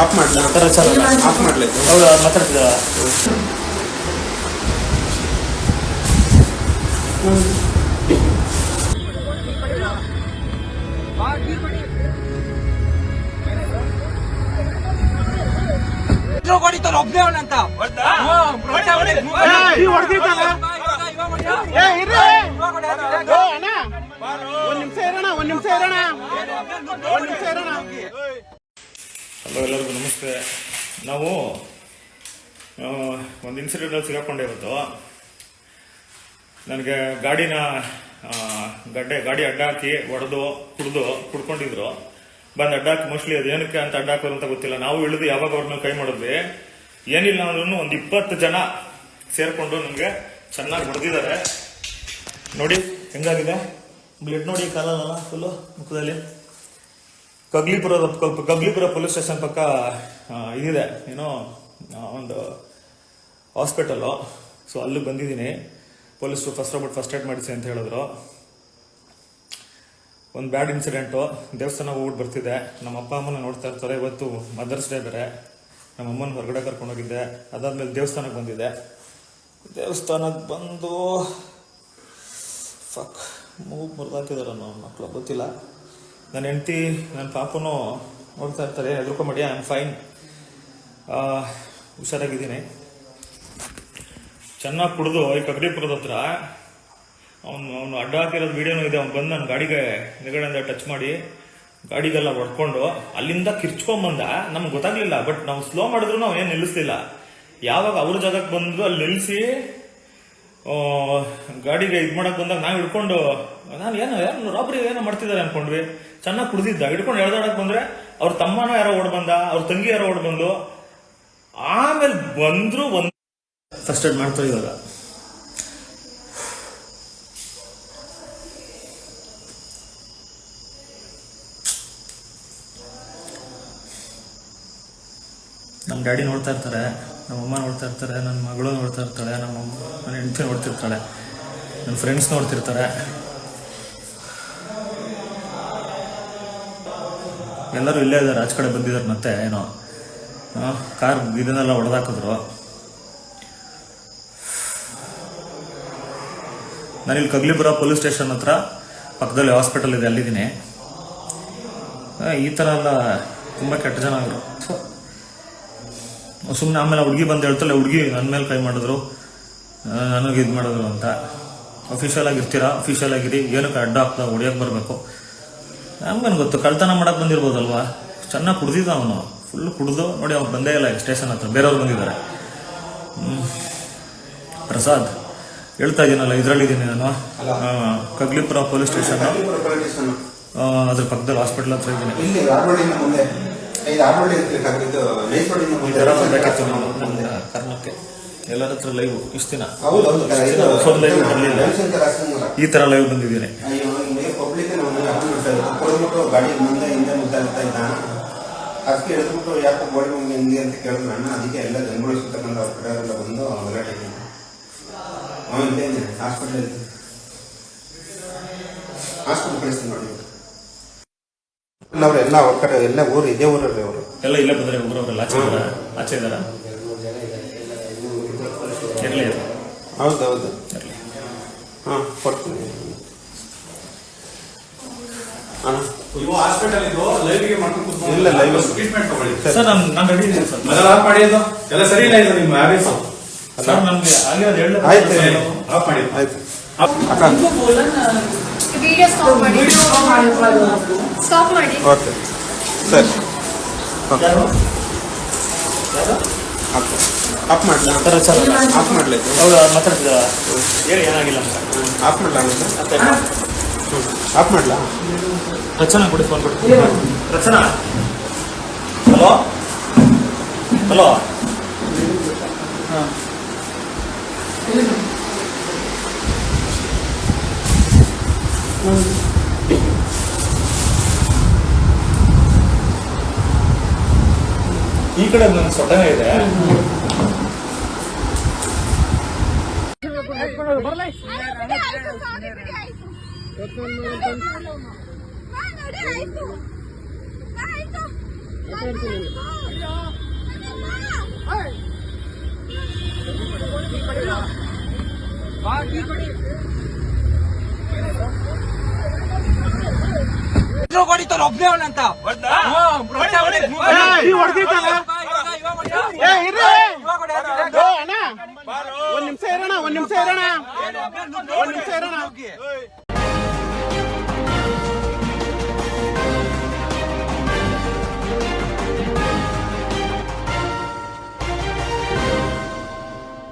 Of ಮಾಡಲಿ sir sir of ಮಾಡ್ಲಿ ಹೌದು ಮಾತಾಡ್ತಿದ್ದ ಹೊಡಿತಾರ ಒಬ್ನೇ ಅವನಂತ ಒಂದ್ ನಿಮಿಷ ಇರೋಣ ಒಂದ್ ನಿಮಿಷ ಇರೋಣ ಒಂದ್ ನಿಮಿಷ ಇರೋಣ ಹಲೋ, ಎಲ್ಲರಿಗೂ ನಮಸ್ತೆ. ನಾವು ಒಂದು ಇನ್ಸಿಡೆಂಟಲ್ಲಿ ಸಿಗಾಕೊಂಡೆ ಇವತ್ತು. ನನಗೆ ಗಾಡಿನ ಗಡ್ಡೆ, ಗಾಡಿ ಅಡ್ಡ ಹಾಕಿ ಒಡೆದು, ಕುಡ್ದು, ಕುಡ್ಕೊಂಡಿದ್ರು. ಬಂದು ಅಡ್ಡ ಹಾಕಿ ಮೋಸ್ಟ್ಲಿ ಅದು ಏನಕ್ಕೆ ಅಂತ ಅಡ್ಡ ಹಾಕೋರು ಅಂತ ಗೊತ್ತಿಲ್ಲ. ನಾವು ಇಳಿದು ಯಾವಾಗ ಅವ್ರನ್ನ ಕೈ ಮಾಡಿದ್ವಿ. ಏನಿಲ್ಲ ಅಂದ್ರೂ ಒಂದು ಇಪ್ಪತ್ತು ಜನ ಸೇರಿಕೊಂಡು ನಮಗೆ ಚೆನ್ನಾಗಿ ಹೊಡೆದಿದ್ದಾರೆ. ನೋಡಿ, ಹೆಂಗಾಗಿದೆ? ಬ್ಲಡ್ ನೋಡಿ, ಕಾಲಲ್ಲ ಫುಲ್ಲು ಮುಖದಲ್ಲಿ? ಕಗ್ಲಿಪುರ ಕಗ್ಲಿಪುರ ಪೊಲೀಸ್ ಸ್ಟೇಷನ್ ಪಕ್ಕ ಇದಿದೆ. ಏನೋ ಒಂದು ಹಾಸ್ಪಿಟಲು. ಸೊ, ಅಲ್ಲಿಗೆ ಬಂದಿದ್ದೀನಿ. ಪೊಲೀಸರು ಫಸ್ಟ್ ರೋಬಿಟ್ ಫಸ್ಟ್ ಏಡ್ ಮಾಡಿಸಿ ಅಂತ ಹೇಳಿದ್ರು. ಒಂದು ಬ್ಯಾಡ್ ಇನ್ಸಿಡೆಂಟು. ದೇವಸ್ಥಾನ ಹೋಗ್ಬಿಟ್ಟು ಬರ್ತಿದೆ. ನಮ್ಮ ಅಪ್ಪ ಅಮ್ಮನ ನೋಡ್ತಾ ಇರ್ತಾರೆ. ಇವತ್ತು ಮದರ್ಸ್ ಡೇ ಬೇರೆ. ನಮ್ಮ ಅಮ್ಮನ ಹೊರಗಡೆ ಕರ್ಕೊಂಡೋಗಿದ್ದೆ ಅದಾದ್ಮೇಲೆ ದೇವಸ್ಥಾನಕ್ಕೆ ಬಂದಿದೆ ದೇವಸ್ಥಾನಕ್ಕೆ ಬಂದು ಫಕ್ ಮೂಗು ಮುರಿದಾಕಿದಾರ ನಮ್ಮ ಮಕ್ಕಳು ಗೊತ್ತಿಲ್ಲ. ನನ್ನ ಹೆಂಡತಿ, ನನ್ನ ಪಾಪನು ನೋಡ್ತಾ ಇರ್ತಾರೆ ಹೆದರ್ಕೊಂಬೇಡಿ ಐ ಆಮ್ ಫೈನ್ ಹುಷಾರಾಗಿದ್ದೀನಿ. ಚೆನ್ನಾಗಿ ಕುಡಿದು, ಈ ಕಗಡಿಪುರದ ಹತ್ರ, ಅವನು ಅವನು ಅಡ್ಡ ಹಾಕಿರೋದು ವೀಡಿಯೋನೂ ಇದೆ, ಅವ್ನು ಬಂದು ನನ್ನ ಗಾಡಿಗೆ ನಿಗಡೆಯಿಂದ ಟಚ್ ಮಾಡಿ, ಗಾಡಿಗೆಲ್ಲ ಹೊಡ್ಕೊಂಡು, ಅಲ್ಲಿಂದ ಕಿರ್ಚ್ಕೊಂಬಂದ, ನಮ್ಗೆ ಗೊತ್ತಾಗ್ಲಿಲ್ಲ ಬಟ್ ನಾವು ಸ್ಲೋ ಮಾಡಿದ್ರು ನಾವು ಏನು ನಿಲ್ಲಿಸ್ಲಿಲ್ಲ. ಯಾವಾಗ ಅವ್ರ ಜಾಗಕ್ಕೆ ಬಂದ್ರು ಅಲ್ಲಿ ನಿಲ್ಲಿಸಿ ಗಾಡಿಗೆ ಇದು ಮಾಡಕ್ ಬಂದಾಗ ನಾವು ಹಿಡ್ಕೊಂಡು ನಾನು ಏನು ಏನು ರಾಬ್ರಿ ಏನೋ ಮಾಡ್ತಿದ್ದಾರೆ ಅನ್ಕೊಂಡ್ವಿ. ಚೆನ್ನಾಗಿ ಕುಡ್ದಿದ್ದ. ಹಿಡ್ಕೊಂಡು ಎಳ್ದಾಡಕ್ ಬಂದ್ರೆ ಅವ್ರ ತಮ್ಮನೋ ಯಾರೋ ಓಡ್ ಬಂದ, ಅವ್ರ ತಂಗಿ ಯಾರೋ ಓಡ್ ಬಂದು ಆಮೇಲೆ ಬಂದ್ರು ಒಂದ್ ಫಸ್ಟ್ ಏಡ್ ಮಾಡ್ತಾ ಇವಾಗ. ನಮ್ಮ ಡ್ಯಾಡಿ ನೋಡ್ತಾ ಇರ್ತಾರೆ ನಮ್ಮ ಅಮ್ಮ ನೋಡ್ತಾ ಇರ್ತಾರೆ ನನ್ನ ಮಗಳು ನೋಡ್ತಾ ಇರ್ತಾಳೆ ನಮ್ಮ ನನ್ನ ಹೆಂಡತಿ ನೋಡ್ತಿರ್ತಾಳೆ ನನ್ನ ಫ್ರೆಂಡ್ಸ್ ನೋಡ್ತಿರ್ತಾರೆ. ಎಲ್ಲರೂ ಇಲ್ಲೇ ಇದ್ದಾರೆ, ಆಚೆ ಕಡೆ ಬಂದಿದ್ದಾರೆ ಮತ್ತೆ ಏನೋ. ಕಾರ್ ಇದನ್ನೆಲ್ಲ ಹೊಡೆದಾಕಿದ್ರು ನಾನಿಲ್ಲಿ ಕಗ್ಲಿಪುರ ಪೊಲೀಸ್ ಸ್ಟೇಷನ್ ಹತ್ರ ಪಕ್ಕದಲ್ಲಿ ಹಾಸ್ಪಿಟಲ್ ಇದೆ, ಅಲ್ಲಿದ್ದೀನಿ. ಈ ಥರ ಎಲ್ಲ ತುಂಬ ಕೆಟ್ಟ ಜನ ಅವರು ಸುಮ್ಮನೆ ಆಮೇಲೆ ಹುಡುಗಿ ಬಂದು ಹೇಳ್ತಲ್ಲ, ಹುಡುಗಿ ನನ್ನ ಮೇಲೆ ಕೈ ಮಾಡಿದ್ರು. ನನಗೆ ಇದು ಮಾಡಿದ್ರು ಅಂತ. ಅಫಿಷಿಯಲ್ ಆಗಿರ್ತೀರಾ? ಅಫಿಷಿಯಲ್ ಆಗಿರಿ. ಏನಕ್ಕೆ ಅಡ್ಡ ಹಾಕ್ತಾ ಹೊಡಿಯೋಕೆ ಬರಬೇಕು. ನಮ್ಗೇನು ಗೊತ್ತು ಕಳ್ತನ ಮಾಡಕ್ಕೆ ಬಂದಿರ್ಬೋದಲ್ವಾ? ಚೆನ್ನಾಗಿ ಕುಡ್ದಿದ್ದ ಅವನು. ಫುಲ್ ಕುಡ್ದು ನೋಡಿ ಅವ್ನು ಬಂದೇ ಇಲ್ಲ ಸ್ಟೇಷನ್ ಹತ್ರ. ಬೇರೆಯವ್ರು ಬಂದಿದ್ದಾರೆ. ಪ್ರಸಾದ್ ಹೇಳ್ತಾ ಇದ್ದೀನಲ್ಲ ಇದರಲ್ಲಿದ್ದೀನಿ ನಾನು. Kaggalipura police station. ಅದ್ರ ಪಕ್ಕದಲ್ಲಿ ಹಾಸ್ಪಿಟಲ್ ಹತ್ರ ಇದ್ದೀನಿ ಕರ್ಮಕ್ಕೆ ಎಲ್ಲರ ಹತ್ರ ಲೈವ್ ಇಷ್ಟು ದಿನ ಈ ಥರ ಲೈವ್ ಬಂದಿದ್ದೀನಿ. ಕೊಡ್ಬಿಟ್ಟು ಗಾಡಿ ಮುಂದೆ ಹಿಂದೆ ಮುಗ್ತಾ ಇರ್ತಾ ಇದ್ದ ಅದಕ್ಕೆ ಹಿಡಿದ್ಬಿಟ್ಟು ಯಾಕೆ ಗೋಡೆ ಮುಂದೆ ಹಿಂಗೆ ಅಂತ ಕೇಳಿದ್ರು ಅಣ್ಣ ಅದಕ್ಕೆ ಎಲ್ಲ ಜನಗಳು ಸುತ್ತಕೊಂಡು ಅವ್ರ ಕಡೆ ಎಲ್ಲ ಬಂದು ಗಲಾಟೆ ಅವನು ಹಾಸ್ಪಿಟಲ್ ಇದ್ದಾನೆ ಹಾಸ್ಪಿಟಲ್ ಹಾಸ್ಪಿಟಲ್ ಕಳಿಸ್ತೀನಿ ನೋಡಿ. ಇಲ್ಲ ಅವ್ರು ಕಡೆ ಎಲ್ಲ ಊರು ಇದೇ ಊರಲ್ಲಿ ಅವರು. ಎಲ್ಲ ಇಲ್ಲೇ ಬಂದರೆ ಊರವರೆಲ್ಲ ಆಚೆ ಇದಾರ ಆಚೆ ಇದಾರ ಇರಲಿ ಹೌದು ಹೌದು ಇರಲಿ. ಹಾಂ ಕೊಡ್ತೀನಿ ಅಣ್ಣ ಇವು ಹಾಸ್ಪಿಟಲ್ ಇದು ಲೈವ್ಗೆ ಮಾಡ್ಕೊಂಡು ಕೂತ್ಕೊಂಡು ಇಲ್ಲ, live. ಟ್ರೀಟ್ಮೆಂಟ್ ತಗೊಳ್ಳಿ. ಸರ್ ನಾನು ನಾನು ರೆಡಿ ಇದ್ದೀನಿ ಸರ್. ಮೊದಲ ಆಫ್ ಮಾಡಿ ಅದು. ಎಲ್ಲ ಸರಿ ಇಲ್ಲ ಇದು ನಿಮ್ಮ ಹ್ಯಾಬಿಟ್ಸ್ ಸರ್ ನಮಗೆ ಆಗಿರೋದು ಹೇಳಿ ಆಯ್ತು. ಆಫ್ ಮಾಡಿ ಆಯ್ತು. ಅಕ್ಕ. ವಿಡಿಯೋ ಸ್ಟಾಪ್ ಮಾಡಿ. ಸ್ಟಾಪ್ ಮಾಡಿ. ಓಕೆ ಸರಿ ಆಫ್ ಆಫ್ ಮಾಡಲಾ? Sir sir. ಆಫ್ ಮಾಡಲಿ? ಅವ್ರು ಮಾತಾಡ್ತಿದ್ದ ಹೇಳಿ ಏನಾಗಿಲ್ಲ ಅಂತ. ಆಫ್ ಮಾಡ್ಲಾ? ಆಫ್ ಮಾಡಲಾ? ರಚನಾ ಕೊಡಿ ಫೋನ್ ಕೊಡಿ. ರಚನಾ? ಹಲೋ? ಹಲೋ? ಈ ಕಡೆ ನನ್ನ ಸೊಟ್ಟನೆ ಇದೆ. ಆಯ್ತು. ಕೊಡಿ ತೋರ್ ಒಬ್ಬನೇ ಅವನಂತ ಒಂದ್ ನಿಮಿಷ ಇರೋಣ ಒಂದ್ ನಿಮಿಷ ಇರೋಣ. ಒಂದ್ ನಿಮಿಷ ಇರೋಣ.